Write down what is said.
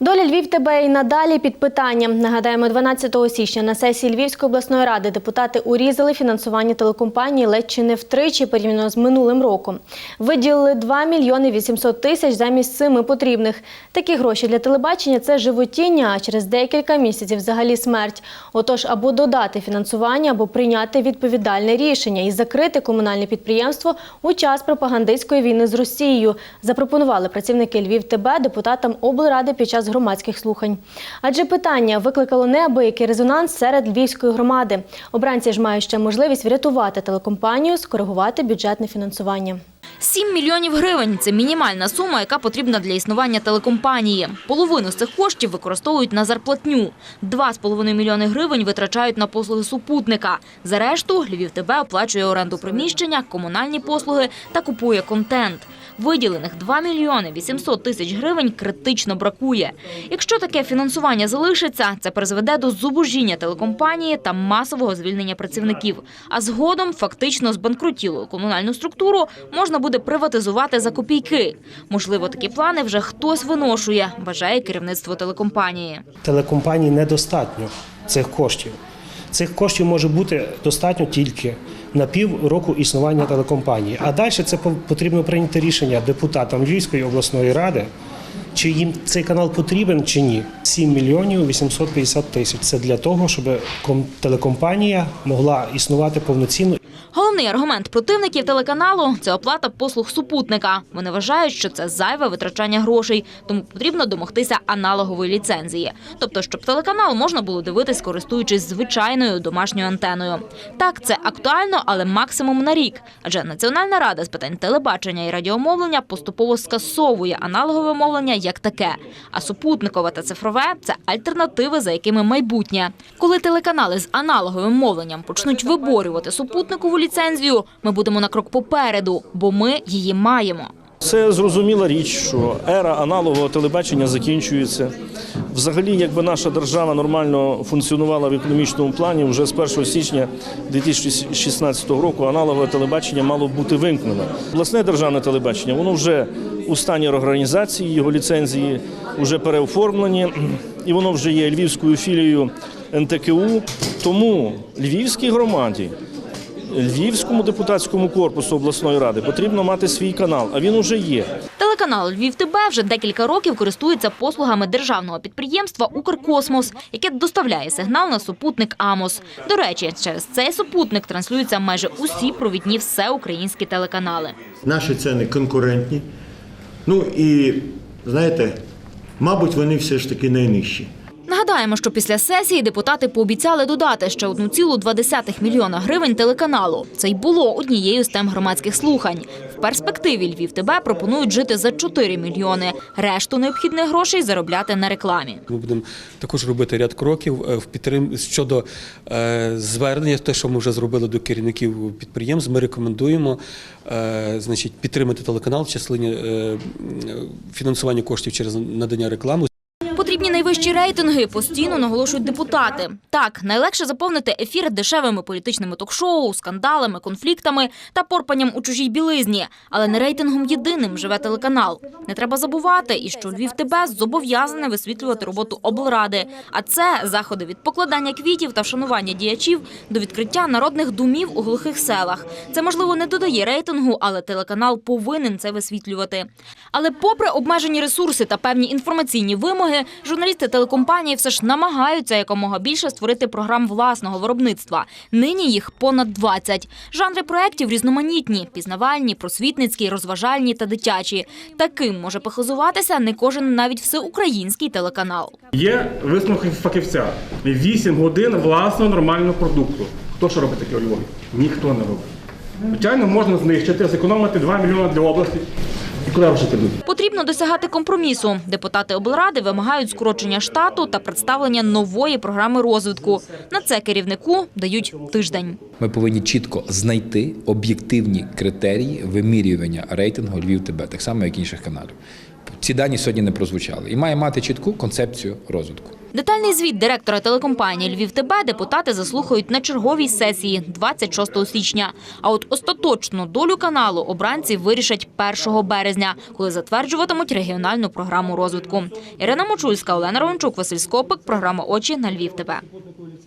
Доля Львів тебе і надалі під питанням. Нагадаємо, 12 січня на сесії Львівської обласної ради депутати урізали фінансування телекомпанії ледь чи не втричі порівняно з минулим роком. Виділили 2 мільйони 800 тисяч замість семи потрібних. Такі гроші для телебачення це животіння, а через декілька місяців взагалі смерть. Отож, або додати фінансування, або прийняти відповідальне рішення і закрити комунальне підприємство у час пропагандистської війни з Росією. Запропонували працівники Львів ТБ депутатам облради під час громадських слухань. Адже питання викликало неабиякий резонанс серед львівської громади. Обранці ж мають ще можливість врятувати телекомпанію, скоригувати бюджетне фінансування. 7 мільйонів гривень – це мінімальна сума, яка потрібна для існування телекомпанії. Половину з цих коштів використовують на зарплатню. 2,5 мільйони гривень витрачають на послуги супутника. За решту Львів ТБ оплачує оренду приміщення, комунальні послуги та купує контент. Виділених 2 мільйони 800 тисяч гривень критично бракує. Якщо таке фінансування залишиться, це призведе до зубожіння телекомпанії та масового звільнення працівників. А згодом фактично збанкрутілу комунальну структуру можна буде приватизувати за копійки. Можливо, такі плани вже хтось виношує, вважає керівництво телекомпанії. телекомпанії недостатньо цих коштів. Цих коштів може бути достатньо тільки на пів року існування телекомпанії. А далі це по- потрібно прийняти рішення депутатам Львівської обласної ради, чи їм цей канал потрібен чи ні. 7 мільйонів 850 тисяч. Це для того, щоб ком- телекомпанія могла існувати повноцінно Головний аргумент противників телеканалу – це оплата послуг супутника. Вони вважають, що це зайве витрачання грошей, тому потрібно домогтися аналогової ліцензії. Тобто, щоб телеканал можна було дивитись, користуючись звичайною домашньою антеною. Так, це актуально, але максимум на рік. Адже Національна рада з питань телебачення і радіомовлення поступово скасовує аналогове мовлення як таке. А супутникове та цифрове – це альтернативи, за якими майбутнє. Коли телеканали з аналоговим мовленням почнуть виборювати супутникову ліцензію, ми будемо на крок попереду, бо ми її маємо. Це зрозуміла річ, що ера аналогового телебачення закінчується. Взагалі, якби наша держава нормально функціонувала в економічному плані, вже з 1 січня 2016 року аналогове телебачення мало бути вимкнено. Обласне державне телебачення воно вже у стані реорганізації, його ліцензії вже переоформлені, і воно вже є львівською філією НТКУ. Тому львівській громаді Львівському депутатському корпусу обласної ради потрібно мати свій канал, а він уже є. Телеканал Львів ТБ вже декілька років користується послугами державного підприємства Укркосмос, яке доставляє сигнал на супутник Амос. До речі, через цей супутник транслюються майже усі провідні всеукраїнські телеканали. Наші ціни конкурентні. Ну і знаєте, мабуть, вони все ж таки найнижчі. Нагадаємо, що після сесії депутати пообіцяли додати ще 1,2 мільйона гривень телеканалу. Це й було однією з тем громадських слухань. В перспективі Львів ТБ пропонують жити за 4 мільйони. Решту необхідних грошей заробляти на рекламі. Ми будемо також робити ряд кроків е, в підтрим щодо е, звернення, те, що ми вже зробили до керівників підприємств. Ми рекомендуємо е, значить, підтримати телеканал в частині фінансування коштів через надання реклами. Потрібні найвищі рейтинги, постійно наголошують депутати. Так, найлегше заповнити ефір дешевими політичними ток-шоу, скандалами, конфліктами та порпанням у чужій білизні. Але не рейтингом єдиним живе телеканал. Не треба забувати, і що Львів ТБ зобов'язане висвітлювати роботу облради. А це заходи від покладання квітів та вшанування діячів до відкриття народних домів у глухих селах. Це можливо не додає рейтингу, але телеканал повинен це висвітлювати. Але попри обмежені ресурси та певні інформаційні вимоги, журналісти телекомпанії все ж намагаються якомога більше створити програм власного виробництва. Нині їх понад 20. Жанри проєктів різноманітні: пізнавальні, просвітницькі, розважальні та дитячі. Таким може похизуватися не кожен навіть всеукраїнський телеканал. Є висновок фахівця. 8 годин власного нормального продукту. Хто що робить таке у Львові? Ніхто не робить. Звичайно, можна знищити, зекономити 2 мільйони для області. І куди жити люди? Потрібно досягати компромісу. Депутати облради вимагають скорочення штату та представлення нової програми розвитку. На це керівнику дають тиждень. Ми повинні чітко знайти об'єктивні критерії вимірювання рейтингу Львів ТБ, так само як інших каналів. Ці дані сьогодні не прозвучали. І має мати чітку концепцію розвитку. Детальний звіт директора телекомпанії Львів ТБ депутати заслухають на черговій сесії 26 січня. А от остаточну долю каналу обранці вирішать 1 березня, коли затверджуватимуть регіональну програму розвитку. Ірина Мочульська, Олена Романчук, Василь Скопик. Програма Очі на Львів ТБ.